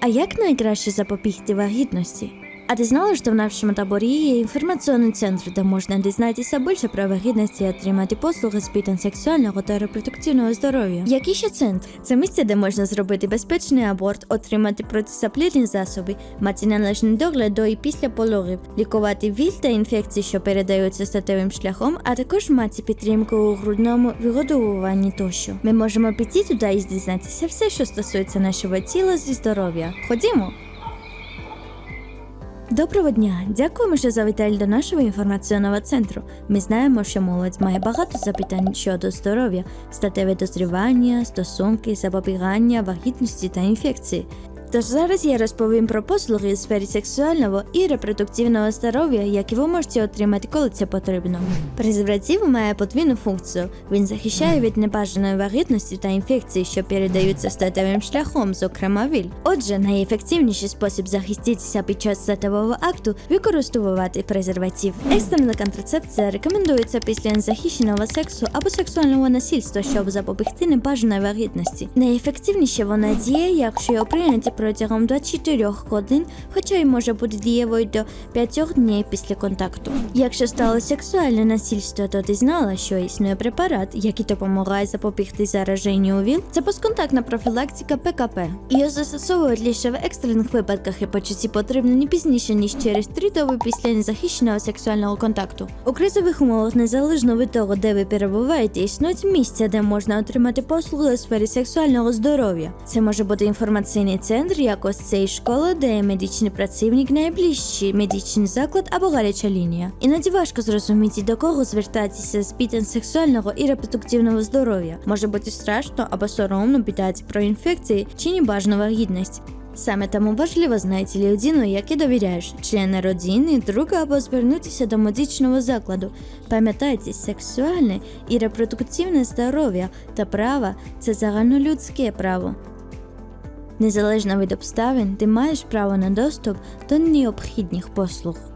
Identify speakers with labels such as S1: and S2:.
S1: А як найкраще запобігти вагітності? А ти знала, що в нашому таборі є інформаційний центр, де можна дізнатися більше про вагітність і отримати послуги з питань сексуального та репродуктивного здоров'я? Який ще центр? Це місце, де можна зробити безпечний аборт, отримати протизаплідні засоби, мати належний догляд до і після пологів, лікувати віль та інфекції, що передаються статевим шляхом, а також мати підтримку у грудному вигодовуванні тощо. Ми можемо піти туди і дізнатися все, що стосується нашого тіла зі здоров'я. Ходімо! Доброго дня! Дякуємо, що завітали до нашого інформаційного центру. Ми знаємо, що молодь має багато запитань щодо здоров'я, статеве дозрівання, стосунки, запобігання, вагітності та інфекції. Тож зараз я розповім про послуги у сфері сексуального і репродуктивного здоров'я, які ви можете отримати, коли це потрібно. Презерватив має подвійну функцію. Він захищає від небажаної вагітності та інфекцій, що передаються статевим шляхом, зокрема віль. Отже, найефективніший спосіб захиститися під час статевого акту використовувати презерватив. Екстрена контрацепція рекомендується після незахищеного сексу або сексуального насильства, щоб запобігти небажаної вагітності. Найефективніше вона діє, якщо його прийняти протягом 24 годин, хоча й може бути дієвою до 5 днів після контакту. Якщо стало сексуальне насильство, то ти знала, що існує препарат, який допомагає запобігти зараженню у ВІЛ. Це постконтактна профілактика ПКП. Її застосовують лише в екстрених випадках і почуті потрібно не пізніше, ніж через 3 доби після незахищеного сексуального контакту. У кризових умовах, незалежно від того, де ви перебуваєте, існують місця, де можна отримати послуги у сфері сексуального здоров'я. Це може бути інформаційний центр, як ось цей школа, де медичний працівник, найближчий медичний заклад або гаряча лінія. Іноді важко зрозуміти, до кого звертатися з питань сексуального і репродуктивного здоров'я. Може бути страшно або соромно питати про інфекції чи небажану вагітність. Саме тому важливо знайти людину, якій довіряєш, члена родини, друга або звернутися до медичного закладу. Пам'ятайте, сексуальне і репродуктивне здоров'я та право це загальнолюдське право. Незалежно від обставин, ти маєш право на доступ до необхідних послуг.